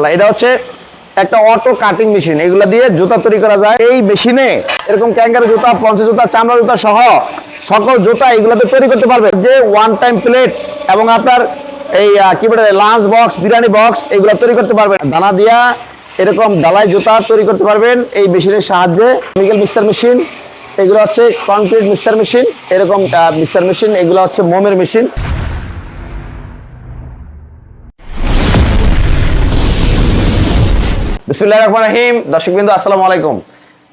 এটা হচ্ছে একটা অটো কাটিং মেশিন। এগুলো দিয়ে জুতা তৈরি করা যায়। এই মেশিনে এরকম ক্যাঙ্গার জুতা, পঞ্চ জুতা, চামড়া জুতা সহ সকল জুতা এগুলোতে তৈরি করতে পারবে যে ওয়ান টাইম প্লেট এবং আপনার এই কি বলে লাঞ্চ বক্স বিরিয়ানি বক্স এগুলো তৈরি করতে পারবেন। দানা দিয়া এরকম ডালাই জুতা তৈরি করতে পারবেন এই মেশিনের সাহায্যে। কেমিক্যাল মিক্সার মেশিন এগুলো হচ্ছে কনক্রিট মিক্সার মেশিন এরকম মিক্সার মেশিন এগুলো হচ্ছে মোমের মেশিন বিসমুল্লাহ রহমান রাহিম। দর্শক বিন্দু আসসালামু আলাইকুম।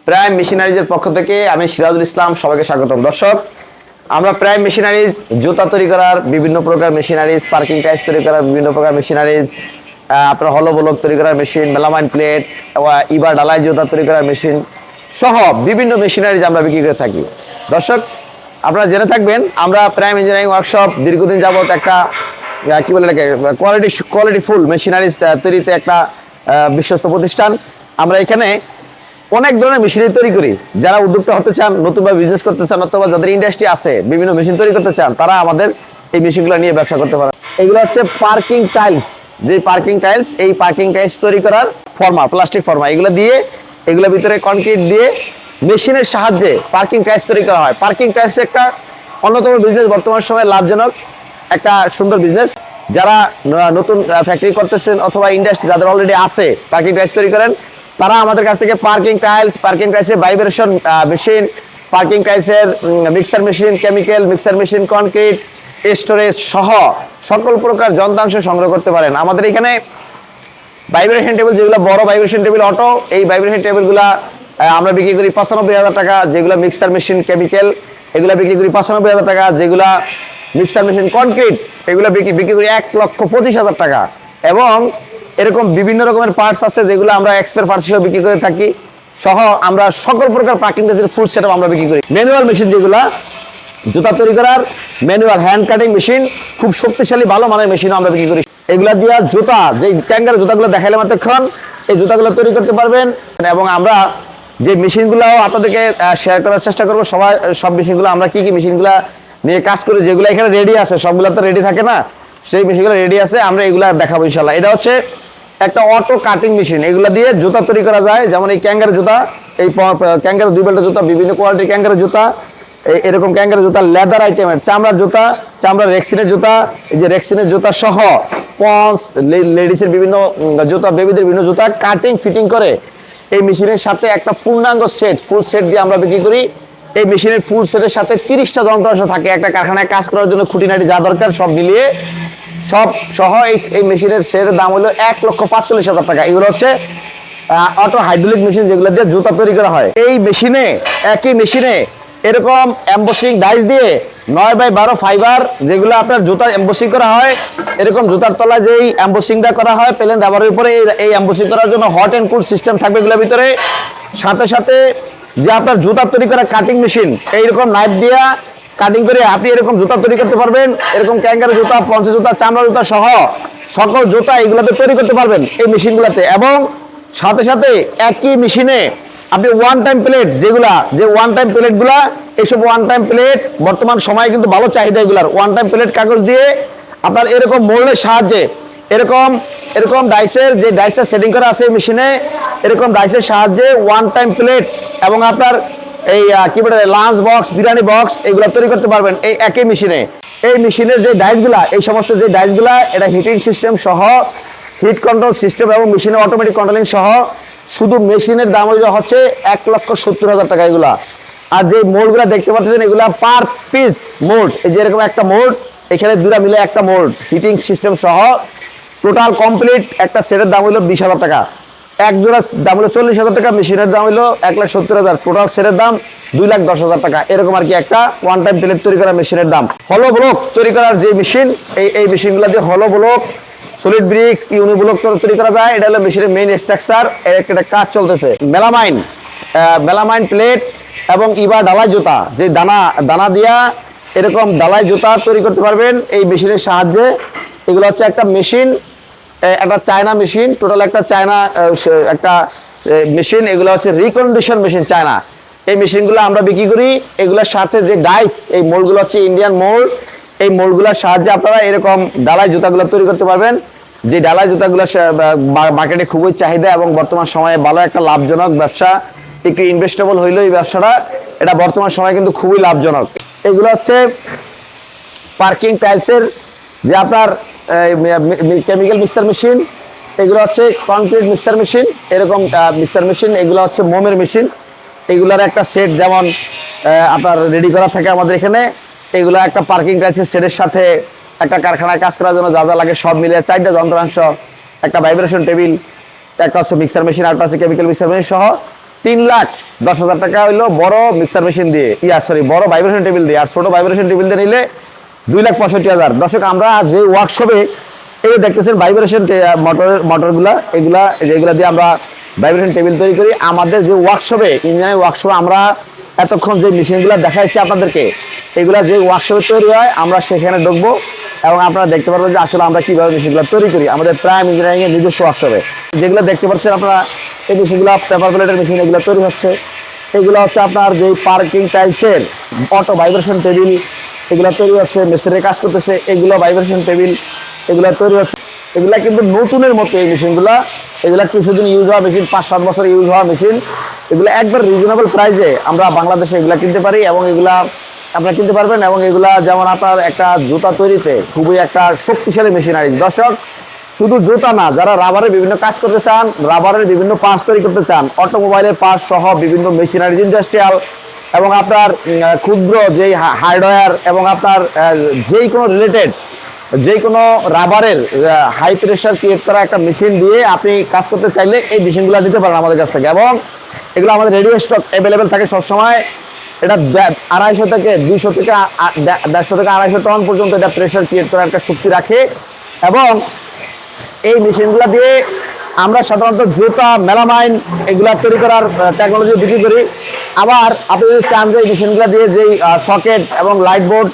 প্রাইম মেশিনারিজের পক্ষ থেকে আমি সিরাজুল ইসলাম, সবাইকে স্বাগতম। দর্শক, আমরা প্রাইম মেশিনারিজ, জুতা তৈরি করার বিভিন্ন প্রকার মেশিনারিজ, পার্কিং টাইস তৈরি করার বিভিন্ন প্রকার মেশিনারিজ আপনার হলো ব্লক তৈরি করার মেশিন, মেলামাইন প্লেট ইবার ডালাই জুতা তৈরি করার মেশিন সহ বিভিন্ন মেশিনারিজ আমরা বিক্রি করে থাকি। দর্শক, আপনারা জেনে থাকবেন, আমরা প্রাইম ইঞ্জিনিয়ারিং ওয়ার্কশপ দীর্ঘদিন যাবত একটা কি বলে কোয়ালিটি কোয়ালিটি ফুল মেশিনারিজ তৈরিতে একটা বিশ্বস্ত প্রতিষ্ঠান। আমরা এখানে অনেক ধরনের মেশিনারি তৈরি করি। যারা উদ্যোক্তা হতে চান, নতুনভাবে বিজনেস করতে চান, অথবা যাদের ইন্ডাস্ট্রি আছে, বিভিন্ন মেশিন তৈরি করতে চান, তারা আমাদের এই মেশিনগুলো নিয়ে ব্যবসা করতে পারে এগুলো হচ্ছে পার্কিং টাইলস যে পার্কিং টাইলস এই পার্কিং টাইলস তৈরি করার ফর্মা প্লাস্টিক ফর্মা এগুলো দিয়ে এগুলোর ভিতরে কনক্রিট দিয়ে মেশিনের সাহায্যে পার্কিং টাইলস তৈরি করা হয়। পার্কিং টাইলস একটা অন্যতম বিজনেস বর্তমান সময়ে লাভজনক একটা সুন্দর বিজনেস যারা নতুন ফ্যাক্টরি করতেছেন অথবা ইন্ডাস্ট্রি যাদের অলরেডি আছে পার্কিং টাইলস তৈরি করেন, তারা আমাদের কাছ থেকে পার্কিং টাইলস পার্কিং টাইলসের ভাইব্রেশন মেশিন পার্কিং টাইলসের mixer machine chemical mixer machine concrete storage সহ সকল প্রকার যন্ত্রাংশ সংগ্রহ করতে পারেন। আমাদের এখানে ভাইব্রেশন টেবিল যেগুলো বড় ভাইব্রেশন টেবিল অটো এই ভাইব্রেশন টেবিলগুলা আমরা বিক্রি করি পঁচানব্বই হাজার টাকা, যেগুলো মিক্সার মেশিন কেমিক্যাল এগুলো বিক্রি করি পঁচানব্বই হাজার টাকা, যেগুলা মিক্সার মেশিন কনক্রিট এগুলো বিক্রি বিক্রি করি এক লক্ষ পঁচিশ হাজার টাকা। এবং এরকম বিভিন্ন রকমের পার্টস আছে যেগুলো আমরা এক্সপায়ার পার্টস হিসেবে বিক্রি করে থাকি, সহ আমরা সকল প্রকার পার্কিং ফুল সেটআপ আমরা বিক্রি করি। ম্যানুয়াল মেশিন যেগুলা, জুতা তৈরি করার ম্যানুয়াল হ্যান্ড কাটিং মেশিন খুব শক্তিশালী, ভালো মানের মেশিন আমরা বিক্রি করি। এগুলা দিয়া জুতা যে ক্যাঙ্গার জুতাগুলো দেখাইলাম এতক্ষণ এই জুতাগুলো তৈরি করতে পারবেন। এবং আমরা যে মেশিনগুলো আপনাদেরকে শেয়ার করার চেষ্টা করব, সবাই, সব মেশিনগুলো আমরা কি কি মেশিনগুলো নিয়ে কাজ করি যেগুলো এখানে রেডি আছে, সবগুলো তো রেডি থাকে না? সেই মেশিনগুলো রেডি আছে, আমরা এগুলা দেখাবো ইনশাল্লাহ এটা হচ্ছে একটা অটো কাটিং মেশিন এগুলো দিয়ে জুতা তৈরি করা যায়। যেমন এই ক্যাঙ্গার জুতা, এই ক্যাঙ্গার দুই বেল্টের জুতা, বিভিন্ন কোয়ালিটির ক্যাঙ্গার জুতা এরকম ক্যাঙ্গারের জুতা লেদার আইটেমের চামড়ার জুতা, চামড়ার রেক্সিনের জুতা, এই যে রেক্সিনের জুতা সহ পন্স লেডিসের বিভিন্ন জুতা বেবিদের বিভিন্ন জুতা কাটিং ফিটিং করে এই মেশিনের সাথে একটা পূর্ণাঙ্গ সেট ফুল সেট দিয়ে আমরা বিক্রি করি। এই মেশিনের ফুল সেটের সাথে তিরিশটা যন্ত্রাংশ থাকে। একটা কারখানায় কাজ করার জন্য খুঁটিনাটি যা দরকার সব মিলিয়ে সব সহ এই মেশিনের সেটের দাম হলো এক লক্ষ পাঁচচল্লিশ হাজার টাকা। এগুলো হচ্ছে অটো হাইড্রোলিক মেশিন যেগুলো দিয়ে জুতা তৈরি করা হয়। এই মেশিনে, একই মেশিনে এরকম অ্যাম্বোসিং ডাইস দিয়ে নয় বাই বারো ফাইবার যেগুলো আপনার জুতা এম্বসিং করা হয়, এরকম জুতার তলায় যেই এম্বসিংটা করা হয়, প্লেন রাবারের উপরে এই- এম্বসিং করার জন্য হট অ্যান্ড কুল সিস্টেম থাকবে এগুলোর ভিতরে। সাথে সাথে যে আপনার জুতা তৈরি করা কাটিং মেশিন এইরকম নাইফ দিয়া কাটিং করে আপনি এরকম জুতা তৈরি করতে পারবেন, এরকম ক্যাঙ্গার জুতা, পঞ্চ জুতা, চামড়া জুতা সহ সকল জুতা এগুলোতে তৈরি করতে পারবেন এই মেশিনগুলোতে এবং সাথে সাথে একই মেশিনে আপনি ওয়ান টাইম প্লেট যেগুলা, যে ওয়ান টাইম প্লেটগুলা এইসব ওয়ান টাইম প্লেট বর্তমান সময়ে কিন্তু ভালো চাহিদা এগুলার। ওয়ান টাইম প্লেট কাগজ দিয়ে আপনার এরকম মোল্ডের সাহায্যে, এরকম এরকম ডাইসের যে ডাইসটা সেটিং করা আছে মেশিনে এরকম ডাইসের সাহায্যে ওয়ান টাইম প্লেট এবং আপনার এই কি বলে লাঞ্চ বক্স বিরিয়ানি বক্স এগুলো তৈরি করতে পারবেন এই একই মেশিনে এই মেশিনের যে ডাইসগুলা এই সমস্ত যে ডাইসগুলা এটা হিটিং সিস্টেম সহ হিট কন্ট্রোল সিস্টেম এবং মেশিনের অটোমেটিক কন্ট্রোলিং সহ, শুধু মেশিনের দাম হচ্ছে এক লক্ষ সত্তর হাজার টাকা এগুলা। আর যে মোড়গুলো দেখতে পাচ্ছেন, এগুলা পার পিস মোড এই যে এরকম একটা মোড এখানে দুটা মিলে একটা মোড হিটিং সিস্টেম সহ। টোটাল কমপ্লিট একটা সেটের দাম হলো বিশ হাজার টাকা। এক জোড়া দাম হলো চল্লিশ হাজার টাকা মেশিনের দাম হলো এক লাখ সত্তর হাজার। টোটাল সেটের দাম দুই লাখ দশ হাজার টাকা। এরকম আর কি একটা ওয়ান টাইম প্লেট তৈরি করা মেশিনের দাম। হলো ব্লক তৈরি করার যে মেশিন এই এই মেশিনগুলো যে হলো block solid bricks uni block তৈরি করা যায়। এটা হলো মেশিনের মেইন স্ট্রাকচার এর একটা কাজ চলতেছে। মেলামাইন মেলামাইন প্লেট এবং ইবা ডালাই জুতা। যে দানা দানা দিয়া এরকম ডালাই জুতা তৈরি করতে পারবেন। এই মেশিনের সাহায্যে এগুলো হচ্ছে একটা মেশিন একটা চায়না মেশিন টোটাল একটা চায়না একটা মেশিন, এগুলো হচ্ছে রিকন্ডিশন মেশিন চায়না। এই মেশিনগুলো আমরা বিক্রি করি, এগুলোর সাথে যে ডাইস এই মোলগুলো হচ্ছে ইন্ডিয়ান মোল্ড এই মোলগুলোর সাহায্যে আপনারা এরকম ডালাই জুতাগুলো তৈরি করতে পারবেন। যে ডালাই জুতাগুলো মার্কেটে খুবই চাহিদা এবং বর্তমান সময়ে ভালো একটা লাভজনক ব্যবসা, একটু ইনভেস্টেবল হইল এই ব্যবসাটা, এটা বর্তমান সময়ে কিন্তু খুবই লাভজনক। এগুলো হচ্ছে পার্কিং টাইলসের যে আপনার কেমিক্যাল মিক্সার মেশিন এগুলো হচ্ছে কনক্রিট মিক্সার মেশিন এরকম মিক্সার মেশিন এগুলো হচ্ছে মোমের মেশিন এগুলার একটা সেট যেমন আপনার রেডি করা থাকে আমাদের এখানে। এগুলো একটা পার্কিং টাইলসের সেটের সাথে। একটা কারখানায় কাজ করার জন্য যা যা লাগে সব মিলে চারটা যন্ত্রাংশ, একটা ভাইব্রেশন টেবিল একটা হচ্ছে মিক্সার মেশিন একটা হচ্ছে কেমিক্যাল মিক্সার মেশিন সহ তিন লাখ দশ হাজার টাকা হইল বড় মিক্সার মেশিন দিয়ে। ইয়া সরি বড় ভাইব্রেশন টেবিল দিয়ে। আর ছোট ভাইব্রেশন টেবিল দিয়ে নিলে দুই লাখ পঁয়ষট্টি হাজার। দর্শক, আমরা যে ওয়ার্কশপে এই দেখতেছেন ভাইব্রেশন মোটরের মোটরগুলা এগুলা যেগুলা দিয়ে আমরা ভাইব্রেশন টেবিল তৈরি করি। আমাদের যে ওয়ার্কশপে ইঞ্জিনিয়ারিং ওয়ার্কশপে আমরা এতক্ষণ যে মেশিনগুলো দেখাইছি আপনাদেরকে, এগুলা যে ওয়ার্কশপে তৈরি হয়, আমরা সেখানে ঢুকবো এবং আপনারা দেখতে পারবেন যে আসলে আমরা কীভাবে মেশিনগুলো তৈরি করি আমাদের প্রাইম ইঞ্জিনিয়ারিং এর নিজস্ব ওয়ার্কশপে যেগুলো দেখতে পাচ্ছেন আপনারা, এই মেশিনগুলো পেপার প্লেটের মেশিন এগুলো তৈরি হচ্ছে। এগুলো হচ্ছে আপনার যে পার্কিং টাইলসের অটো ভাইব্রেশন টেবিল এগুলো তৈরি হচ্ছে, মিস্ত্রির কাজ করতেছে, এগুলো ভাইব্রেশন টেবিল এগুলো তৈরি হচ্ছে। এগুলা কিন্তু নতুনের মতো এই মেশিনগুলো। এগুলা কিছুদিন ইউজ হওয়া মেশিন পাঁচ সাত বছর ইউজ হওয়া মেশিন এগুলো একবার রিজনেবল প্রাইসে আমরা বাংলাদেশে এগুলা কিনতে পারি এবং এগুলা আপনারা কিনতে পারবেন এবং এগুলা যেমন আপনার একটা জুতা তৈরিতে খুবই একটা শক্তিশালী মেশিনারি দর্শক, শুধু জুতা না, যারা রাবারের বিভিন্ন কাজ করতে চান রাবারের বিভিন্ন পার্টস তৈরি করতে চান অটোমোবাইলের পার্টস সহ বিভিন্ন মেশিনারি ইন্ডাস্ট্রিয়াল এবং আপনার ক্ষুদ্র যেই হার্ডওয়্যার এবং আপনার যেই কোনো রিলেটেড যে কোনো রাবারের হাই প্রেশার ক্রিয়েট করা একটা মেশিন দিয়ে আপনি কাজ করতে চাইলে এই মেশিনগুলো নিতে পারেন আমাদের কাছ থেকে। এবং এগুলো আমাদের রেডিও স্টক অ্যাভেলেবেল থাকে সবসময়। এটা আড়াইশো থেকে দুইশো থেকে দেড়শো থেকে আড়াইশো টন পর্যন্ত এটা প্রেশার ক্রিয়েট করার একটা শক্তি রাখে। এবং এই মেশিনগুলো দিয়ে আমরা সাধারণত জুতা, মেলামাইন এগুলা তৈরি করার টেকনোলজি বিক্রি করি। আবার আপনি যদি চান যে মেশিনগুলো দিয়ে যেই সকেট এবং লাইট বোর্ড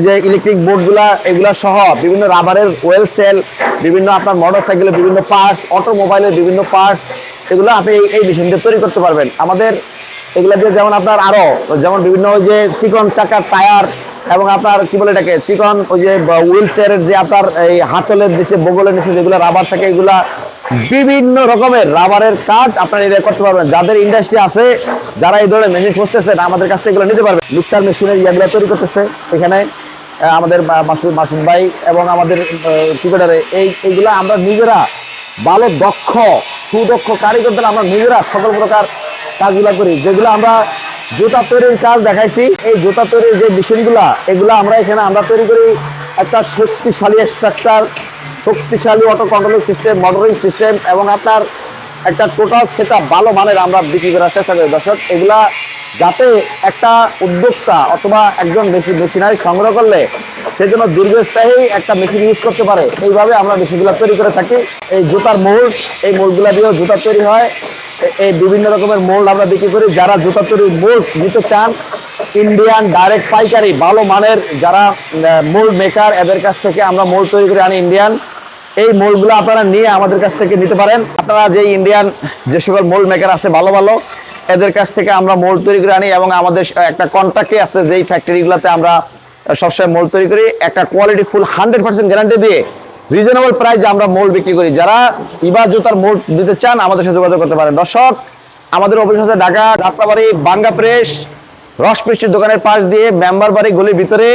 যে ইলেকট্রিক বোর্ডগুলা এগুলা সহ বিভিন্ন রাবারের ওয়েল সেল বিভিন্ন আপনার মোটর সাইকেলের বিভিন্ন পার্টস অটোমোবাইলের বিভিন্ন পার্টস এগুলো আপনি এই- এই মেশিন তৈরি করতে পারবেন। আমাদের এগুলা দিয়ে যেমন আপনার আরও যেমন বিভিন্ন ওই যে চিকন চাকার টায়ার এবং আপনার কি বলে এটাকে, চিকন ওই যে হুইল চেয়ারের যে আপনার এই হাতলের নিচে, বগলের নিচে যেগুলো রাবার থাকে, এগুলা বিভিন্ন রকমের রাবারের কাজ আপনারা এটা করতে পারবেন। যাদের ইন্ডাস্ট্রি আছে, যারা এই ধরনের মেশিন করতেছেন আমাদের কাছ থেকে এগুলো নিতে পারবেন মিক্সার মেশিনের ইয়েগুলো তৈরি করতেছে এখানে আমাদের মাসুদ মাসুদ ভাই এবং আমাদের টিকেটারে এই এইগুলো আমরা নিজেরা ভালো, দক্ষ, সুদক্ষ কারিগরদের আমরা নিজেরা সকল প্রকার কাজগুলো করি। যেগুলো আমরা জুতা তৈরির কাজ দেখাইছি, এই জুতা তৈরির যে মেশিনগুলা এগুলো আমরা এখানে আমরা তৈরি করি একটা শক্তিশালী স্ট্রাকচার শক্তিশালী অটো কন্ট্রোলিং সিস্টেম মডারিং সিস্টেম এবং আপনার একটা টোটাল সেটা ভালো মানের আমরা বিক্রি করার চেষ্টা করি। দর্শক, এগুলা যাতে একটা উদ্যোক্তা অথবা একজন বেশি মেশিনারি সংগ্রহ করলে সেই জন্য দীর্ঘস্থায়ী একটা মেশিন ইউজ করতে পারে, এইভাবে আমরা মেশিনগুলো তৈরি করে থাকি। এই জুতার মোল্ড এই মোল্ডগুলো দিয়েও জুতা তৈরি হয়। এই বিভিন্ন রকমের মোল্ড আমরা বিক্রি করি। যারা জুতা তৈরির মোল্ড নিতে চান ইন্ডিয়ান ডাইরেক্ট পাইকারি, ভালো মানের যারা মোল্ড মেকার এদের কাছ থেকে আমরা মোল্ড তৈরি করে আনি ইন্ডিয়ান এই মোল্ডগুলো আপনারা নিয়ে আমাদের কাছ থেকে নিতে পারেন। আপনারা যে ইন্ডিয়ান যে সকল মোল্ড মেকার আছে, ভালো ভালো, এদের কাছ থেকে আমরা মোল্ড তৈরি করে আনি এবং আমাদের একটা কন্ট্রাক্টে আছে যেই ফ্যাক্টরিগুলোতে আমরা সবসময় মোল্ড তৈরি করি। একটা quality full hundred percent guarantee দিয়ে রিজনেবল প্রাইসে আমরা মোল্ড বিক্রি করি। যারা ইবা জুতার মোল্ড দিতে চান, আমাদের সাথে যোগাযোগ করতে পারেন। দর্শক, আমাদের অফিস আছে ঢাকা যাত্রাবাড়ি বাঙ্গা প্রেস রস মিষ্টির দোকানের পাশ দিয়ে মেম্বার বাড়ি গলির ভিতরে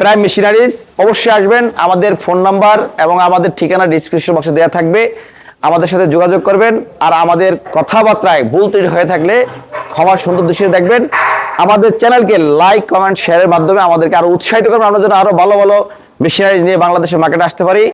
প্রাইম মেশিনারিজ, অবশ্যই আসবেন। আমাদের ফোন নাম্বার এবং আমাদের ঠিকানা ডিসক্রিপশন বক্সে দেওয়া থাকবে। আমাদের সাথে যোগাযোগ করবেন আর আমাদের কথাবার্তায় ভুল ত্রুটি হয়ে থাকলে ক্ষমা সুন্দর দৃষ্টিতে দেখবেন। আমাদের চ্যানেলকে লাইক কমেন্ট শেয়ারের মাধ্যমে আমাদেরকে আরও উৎসাহিত করবেন। আমরা যেন আরও ভালো ভালো মেশিনারিজ নিয়ে বাংলাদেশের মার্কেটে আসতে পারি।